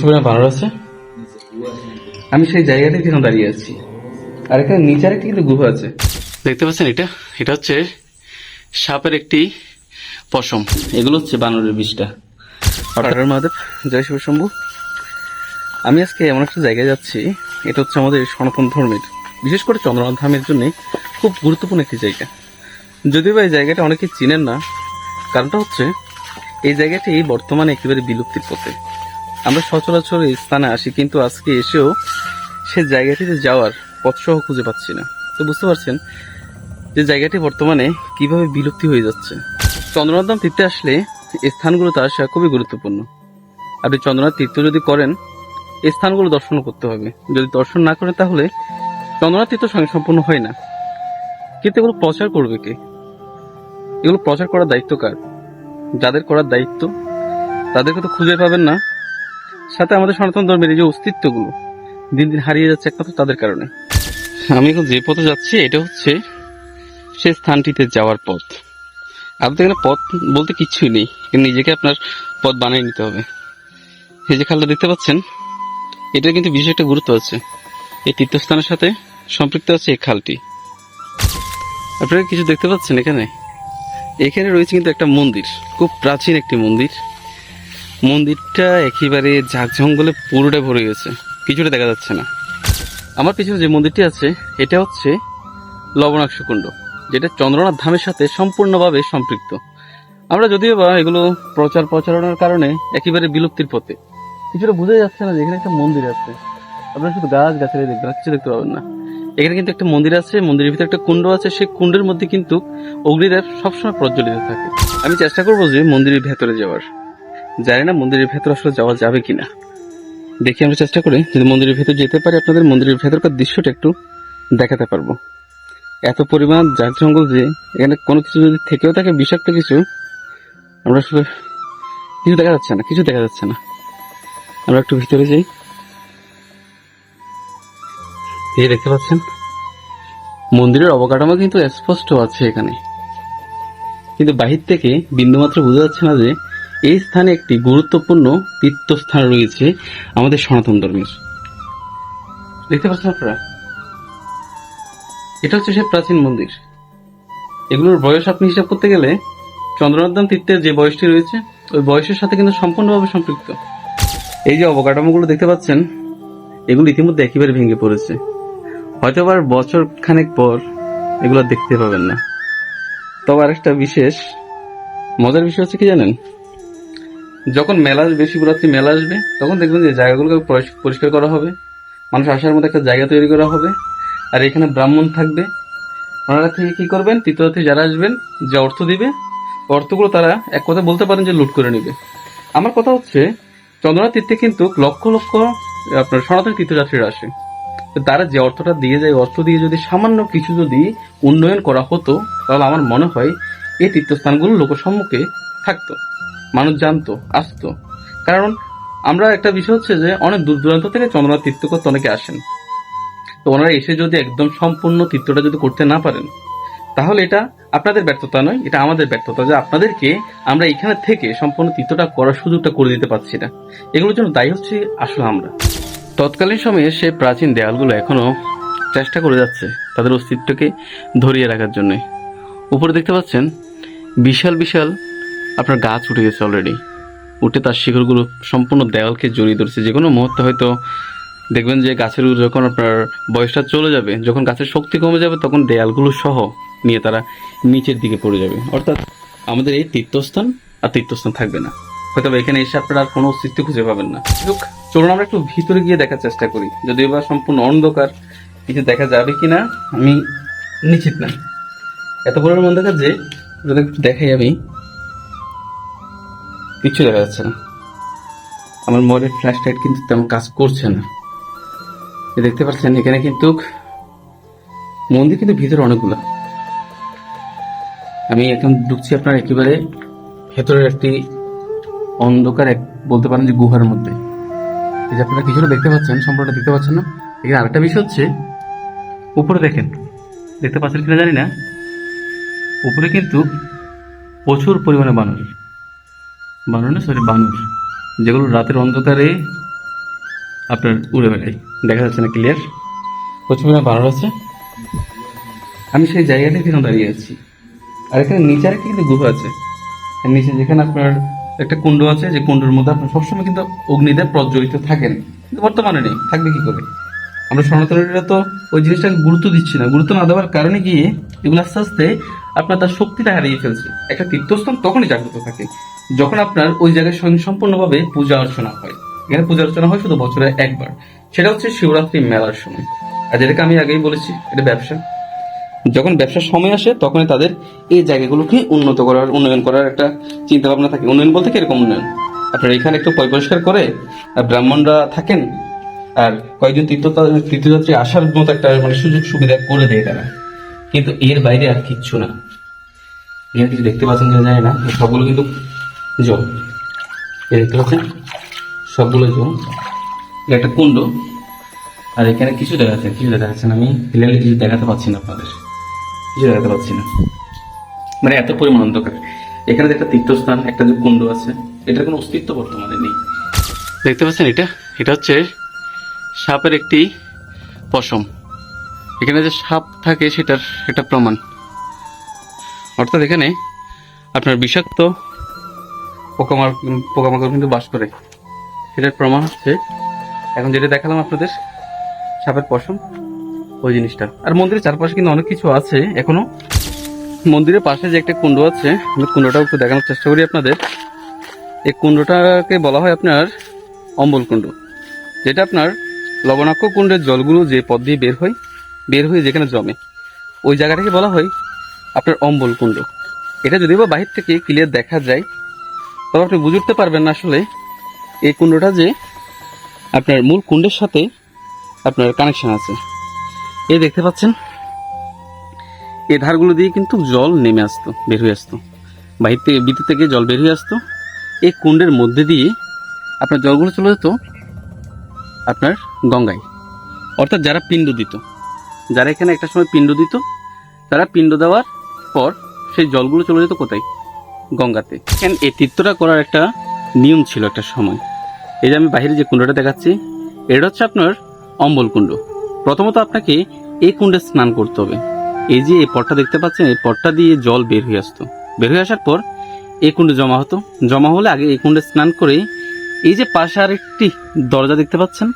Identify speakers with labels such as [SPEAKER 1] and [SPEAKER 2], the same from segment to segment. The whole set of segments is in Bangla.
[SPEAKER 1] বানর আছে? আমি সেই জায়গাটায় এখানে দাঁড়িয়ে আছি। আর এখানে নিচে আরেকটি কিন্তু গুহা আছে। দেখতে পাচ্ছেন এটা? এটা হচ্ছে সাপের একটি পশম। এগুলো হচ্ছে বানরের বিষটা। অর্থাৎ মহাদেব জয় শিব শম্ভু। আমি আজকে এমন একটা জায়গায় যাচ্ছি এটা হচ্ছে আমাদের সনাতন ধর্মের। বিশেষ করে চন্দ্রনাথ ধামের জন্য খুব গুরুত্বপূর্ণ একটি জায়গা। যদিও বা এই জায়গাটা অনেকে চিনেন না কারণটা হচ্ছে এই জায়গাটি বর্তমানে একেবারে বিলুপ্তির পথে। আমরা সচরাচর এই স্থানে আসি, কিন্তু আজকে এসেও সে জায়গাটিতে যাওয়ার পথসহ খুঁজে পাচ্ছি না। তো বুঝতে পারছেন যে জায়গাটি বর্তমানে কীভাবে বিলুপ্তি হয়ে যাচ্ছে। চন্দ্রনাথ তীর্থে আসলে স্থানগুলোতে আসা খুবই গুরুত্বপূর্ণ। আপনি চন্দ্রনাথ তীর্থ যদি করেন এই স্থানগুলো দর্শন করতে হবে। যদি দর্শন না করেন, তাহলে চন্দ্রনাথ তীর্থ সম্পূর্ণ হয় না। কিন্তু এগুলো প্রচার করবে কে? এগুলো প্রচার করার দায়িত্ব কার? যাদের করার দায়িত্ব, তাদেরকে তো খুঁজে পাবেন না। সাথে আমাদের সনাতন ধর্মের এই যে অস্তিত্বগুলো দিন দিন হারিয়ে যাচ্ছে একমাত্র তাদের কারণে। আমি এখন যে পথে যাচ্ছি, এটা হচ্ছে সেই স্থানটিতে যাওয়ার পথ। আপনাদের এখানে পথ বলতে কিচ্ছুই নেই নিজেকে আপনার পথ বানিয়ে নিতে হবে। এই যে খালটা দেখতে পাচ্ছেন এটা কিন্তু বিশেষ একটা গুরুত্ব আছে। এই তীর্থস্থানের সাথে সম্পৃক্ত আছে এই খালটি। আপনারা কিছু দেখতে পাচ্ছেন এখানে? এখানে রয়েছে কিন্তু একটা মন্দির, খুব প্রাচীন একটি মন্দির। মন্দিরটা একেবারে ঝাঁক জঙ্গলে পুরোটা ভরে গেছে। কিছুটা দেখা যাচ্ছে না। আমার পিছনে যে মন্দিরটি আছে, এটা হচ্ছে লবণাক্ষ কুণ্ড, যেটা চন্দ্রনাথ ধামের সাথে সম্পূর্ণভাবে সম্পৃক্ত। আমরা যদিও বা এগুলো প্রচার প্রচারণার কারণে একেবারে বিলুপ্তির পথে। কিছুটা বোঝা যাচ্ছে না যে এখানে একটা মন্দির আছে। আপনারা শুধু গাছ গাছালি দেখবেন কিছু দেখতে পাবেন না। এখানে কিন্তু একটা মন্দির আছে, মন্দিরের ভিতরে একটা কুণ্ড আছে। সেই কুণ্ডের মধ্যে কিন্তু অগ্নিদেব সবসময় প্রজ্বলিত থাকে। আমি চেষ্টা করব যে মন্দিরের ভেতরে যাওয়ার। জানি না মন্দিরের ভেতরে আসলে যাওয়া যাবে কিনা। দেখি আমরা চেষ্টা করি যদি মন্দিরের ভেতর যেতে পারি, আপনাদের মন্দিরের ভেতরকার দৃশ্যটা একটু দেখাতে পারব। এত পরিমাণ জাগ জঙ্গল যে এখানে কোনো কিছু যদি থেকেও থাকে, বিষাক্ত কিছু, আমরা আসলে কিছু দেখা যাচ্ছে না, কিছু দেখা যাচ্ছে না। আমরা একটু ভিতরে যাই। এই দেখতে পাচ্ছেন? মন্দিরের অবকাঠামো কিন্তু স্পষ্ট আছে এখানে। কিন্তু বাহির থেকে বিন্দুমাত্র বোঝা যাচ্ছে না যে এই স্থানে একটি গুরুত্বপূর্ণ তীর্থস্থান রয়েছে আমাদের সনাতন ধর্মের। দেখতে পাচ্ছেন আপনারা? এটা হচ্ছে সে প্রাচীন মন্দির। এগুলোর বয়স আপনি হিসাব করতে গেলে চন্দ্রনাথ তীর্থের যে বয়সটি রয়েছে, ওই বয়সের সাথে কিন্তু সম্পূর্ণভাবে সম্পৃক্ত। এই যে অবকাঠামোগুলো দেখতে পাচ্ছেন, এগুলো ইতিমধ্যে একেবারে ভেঙে পড়েছে। হয়তো আবার বছর খানেক পর এগুলো আর দেখতে পাবেন না। তবে আরেকটা বিশেষ, মজার বিষয় হচ্ছে কি জানেন? যখন মেলা আসবে শিবরাত্রি মেলা আসবে, তখন দেখবেন যে জায়গাগুলোকে পরিষ- পরিষ্কার করা হবে। মানুষ আসার মতো একটা জায়গা তৈরি করা হবে। আর এখানে ব্রাহ্মণ থাকবে। ওনারা থেকে কী করবেন? তীর্থযাত্রী যারা আসবেন, যে অর্থ দিবে, অর্থগুলো তারা এক কথা বলতে পারেন যে লুট করে নেবে। আমার কথা হচ্ছে, চন্দ্রনাথ তীর্থে কিন্তু লক্ষ লক্ষ, আপনার সনাতন তীর্থযাত্রীরা আসে। তারা যে অর্থটা দিয়ে যায়, অর্থ দিয়ে যদি সামান্য কিছু যদি উন্নয়ন করা হতো, তাহলে আমার মনে হয় এই তীর্থস্থানগুলো লোকসম্মুখে থাকতো। মানুষ জানতো, আসতো। কারণ আমরা একটা বিষয় হচ্ছে যে, অনেক দূর দূরান্ত থেকে চন্দ্রনাথ তীর্থ করতে অনেকে আসেন। তো ওনারা এসে যদি একদম সম্পূর্ণ তীর্থটা যদি করতে না পারেন, তাহলে এটা আপনাদের ব্যর্থতা নয়, এটা আমাদের ব্যর্থতা যে আপনাদেরকে আমরা এখানে থেকে সম্পূর্ণ তীর্থটা করার সুযোগটা করে দিতে পারছি না। এগুলোর জন্য দায়ী হচ্ছে আসলে আমরা। তৎকালীন সময়ে সে প্রাচীন দেয়ালগুলো এখনও চেষ্টা করে যাচ্ছে তাদের অস্তিত্বকে ধরিয়ে রাখার জন্য। উপরে দেখতে পাচ্ছেন, বিশাল বিশাল আপনার গাছ উঠে গেছে অলরেডি উঠে তার শিকড়গুলো সম্পূর্ণ দেওয়ালকে জড়িয়ে ধরছে। যে কোনো মুহূর্তে হয়তো দেখবেন যে গাছের যখন আপনার বয়সটা চলে যাবে, যখন গাছের শক্তি কমে যাবে, তখন দেয়ালগুলো সহ নিয়ে তারা নিচের দিকে পড়ে যাবে। অর্থাৎ আমাদের এই তীর্থস্থান আর তীর্থস্থান থাকবে না। হয়তো এখানে এসে আপনারা আর কোনো অস্তিত্ব খুঁজে পাবেন না। চলুন আমরা একটু ভিতরে গিয়ে দেখার চেষ্টা করি। যদিও বা সম্পূর্ণ অন্ধকার, কিছু দেখা যাবে কিনা আমি নিশ্চিত না। এত বড় অন্ধকার যে যদি একটু দেখাই আমি। কিচ্ছু দেখা যাচ্ছে না। আমার মোবাইলের ফ্ল্যাশ লাইট কিন্তু তেমন কাজ করছে না। দেখতে পাচ্ছেন, এখানে কিন্তু মন্দির কিন্তু ভিতরে অনেকগুলো। আমি এখন ঢুকছি আপনার একেবারে ভেতরের একটি অন্ধকার এক, বলতে পারেন যে গুহার মধ্যে। এই যে আপনারা কিছুটা দেখতে পাচ্ছেন, সম্পূর্ণটা দেখতে পাচ্ছেন না। এখানে আরেকটা বিষয় হচ্ছে, উপরে দেখেন, দেখতে পাচ্ছেন কিনা জানি না। উপরে কিন্তু প্রচুর পরিমাণে বানর বানর না সরি বানর। যেগুলো রাতের অন্ধকারে আপনার উড়ে বেড়ায়। দেখা যাচ্ছে না ক্লিয়ার প্রচুর বানর আছে। আমি সেই জায়গাটায় এখানে দাঁড়িয়ে আছি। আর এখানে নিচে একটা কিন্তু গুহা আছে। নিচে যেখানে আপনার একটা কুণ্ড আছে, যে কুণ্ডের মধ্যে আপনার সবসময় কিন্তু অগ্নিদেব প্রজ্বলিত থাকেন। কিন্তু বর্তমানে নেই, থাকবে কী করে? আমরা সনাতনীরা তো ওই জিনিসটাকে গুরুত্ব দিচ্ছি না। গুরুত্ব না দেওয়ার কারণে গিয়ে এগুলো আস্তে আস্তে আপনার তার শক্তিটা হারিয়ে ফেলছে। একটা তীর্থস্থান তখনই জাগ্রত থাকে, যখন আপনার ওই জায়গায় স্বয়ং সম্পূর্ণভাবে পূজা অর্চনা হয়। এখানে পূজা অর্চনা হয় শুধু বছরে একবার। সেটা হচ্ছে শিবরাত্রি মেলার সময়। আর যেটাকে আমি আগেই বলেছি, এটা ব্যবসা। যখন ব্যবসার সময় আসে, তখনই তাদের এই জায়গাগুলোকে উন্নত করার, উন্নয়ন করার একটা চিন্তা ভাবনা থাকে। উন্নয়ন বলতে কীরকম উন্নয়ন? আপনার এখানে একটু পয় পরিষ্কার করে আর ব্রাহ্মণরা থাকেন, আর কয়েকজন তীর্থ তীর্থযাত্রী আসার মতো একটা মানে সুযোগ সুবিধা করে দেয় তারা। কিন্তু এর বাইরে আর কিচ্ছু না। এখানে কিছু দেখতে পাচ্ছেন কিনা জানি না সবগুলো কিন্তু জল এই দেখতে পাচ্ছেন? সবগুলো জল এটা একটা কুণ্ড। আর এখানে কিছু দেখা যাচ্ছে, কিছু দেখা যাচ্ছে না। আমি ক্লিয়ারলি কিছু দেখাতে পাচ্ছি না আপনাদের। কিছু দেখাতে পাচ্ছি না। মানে এত পরিমাণ অন্ধকার। এখানে একটা তীর্থস্থান, একটা যে কুণ্ড আছে, এটার কোনো অস্তিত্ব বর্তমানে নেই। দেখতে পাচ্ছেন এটা? এটা হচ্ছে সাপের একটি পশম। এখানে যে সাপ থাকে সেটার একটা প্রমাণ। অর্থাৎ এখানে আপনার বিষাক্ত পোকামাকড় পোকামাকড় কিন্তু বাস করে। সেটার প্রমাণ হচ্ছে, এখন যেটা দেখালাম আপনাদের, সাপের পশম, ওই জিনিসটা। আর মন্দিরের চারপাশে কিন্তু অনেক কিছু আছে এখনও। মন্দিরের পাশে যে একটা কুণ্ড আছে, আমি কুণ্ডটাও একটু দেখানোর চেষ্টা করি আপনাদের। এই কুণ্ডটাকে বলা হয় আপনার অম্বল কুণ্ড। যেটা আপনার লবণাক্ষ কুণ্ডের জলগুলো যে পথ দিয়ে বের হয় বের হয়ে যেখানে জমে। ওই জায়গাটাকে বলা হয় আপনার অম্বল কুণ্ড। এটা যদিও বা বাহির থেকে ক্লিয়ার দেখা যায়, তবে আপনি বুঝতে পারবেন না আসলে এই কুণ্ডটা যে আপনার মূল কুণ্ডের সাথে আপনার কানেকশন আছে। এই দেখতে পাচ্ছেন, এই ধারগুলো দিয়ে কিন্তু জল নেমে আসতো, বের হয়ে আসতো। বাহির থেকে বিদ্যুৎ থেকে জল বের হয়ে আসতো। এই কুণ্ডের মধ্যে দিয়ে আপনার জলগুলো চলে যেত আপনার গঙ্গায়। অর্থাৎ যারা পিণ্ড দিত। যারা এখানে একটা সময় পিণ্ড দিত, তারা পিণ্ড দেওয়ার পর সেই জলগুলো চলে যেত কোথায়? গঙ্গাতে। এখানে এই তীর্থটা করার একটা নিয়ম ছিল একটা সময়। এই যে আমি বাইরে যে কুণ্ডটা দেখাচ্ছি, এটা হচ্ছে আপনার অম্বল কুণ্ড। প্রথমত আপনাকে এই কুণ্ডে স্নান করতে হবে। এই যে এই পটটা দেখতে পাচ্ছেন, এই পটটা দিয়ে জল বের হয়ে আসতো। বের হয়ে আসার পর এই কুণ্ডে জমা হতো। জমা হলে আগে এই কুণ্ডে স্নান করে এই যে পাশে আরেকটি দরজা দেখতে পাচ্ছেন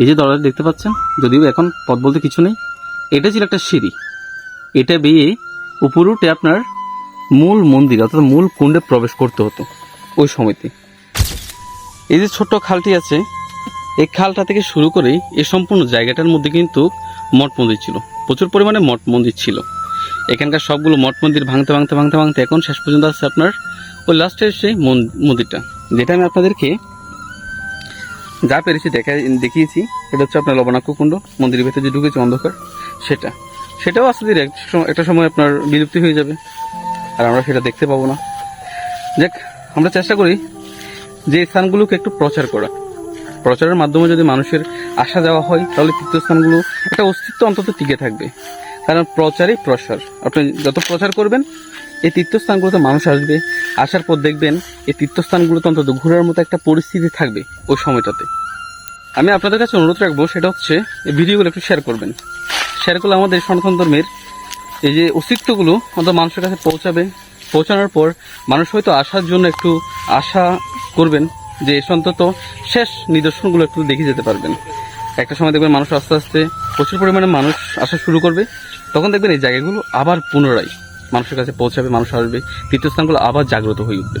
[SPEAKER 1] এই যে দরজা দেখতে পাচ্ছেন? যদিও এখন পথ বলতে কিছু নেই, এটা ছিল একটা সিঁড়ি। এটা বেয়ে উপর উঠে আপনার মূল মন্দির, অর্থাৎ মূল কুণ্ডে প্রবেশ করতে হতো ওই সময়তে। এই যে ছোট্ট খালটি আছে, এই খালটা থেকে শুরু করেই এই সম্পূর্ণ জায়গাটার মধ্যে কিন্তু মঠ মন্দির ছিল। প্রচুর পরিমাণে মঠ মন্দির ছিল। এখানকার সবগুলো মঠ মন্দির ভাঙতে ভাঙতে ভাঙতে ভাঙতে এখন শেষ পর্যন্ত আছে আপনার ওই লাস্টের সেই মন- মন্দিরটা। যেটা আমি আপনাদেরকে যা পেরেছি দেখা দেখিয়েছি সেটা হচ্ছে আপনার লবণাক্ষ কুণ্ড, মন্দিরের ভেতরে যে ঢুকেছে অন্ধকার, সেটা। সেটাও আস্তে ধীরে একটা সময় আপনার বিলুপ্তি হয়ে যাবে, আর আমরা সেটা দেখতে পাবো না। দেখ আমরা চেষ্টা করি যে স্থানগুলোকে একটু প্রচার করা। প্রচারের মাধ্যমে যদি মানুষের আসা যাওয়া হয়, তাহলে তীর্থস্থানগুলো, একটা অস্তিত্ব অন্তত টিকে থাকবে। কারণ প্রচারই প্রসার। আপনি যত প্রচার করবেন, এই তীর্থস্থানগুলোতে মানুষ আসবে, আসার পর দেখবেন এই তীর্থস্থানগুলোতে অন্তত ঘোরার মতো একটা পরিস্থিতি থাকবে ওই সময়টাতে। আমি আপনাদের কাছে অনুরোধ রাখব, সেটা হচ্ছে এই ভিডিওগুলো একটু শেয়ার করবেন। শেয়ার করলে আমাদের সনাতন ধর্মের এই যে অস্তিত্বগুলো অন্তত মানুষের কাছে পৌঁছাবে। পৌঁছানোর পর মানুষ হয়তো আসার জন্য একটু আশা করবেন যে অন্তত শেষ নিদর্শনগুলো একটু দেখে যেতে পারবেন। একটা সময় দেখবেন মানুষ আস্তে আস্তে প্রচুর পরিমাণে মানুষ আসা শুরু করবে। তখন দেখবেন এই জায়গাগুলো আবার পুনরায় মানুষের কাছে পৌঁছাবে, মানুষ আসবে, তীর্থস্থানগুলো আবার জাগ্রত হয়ে উঠবে।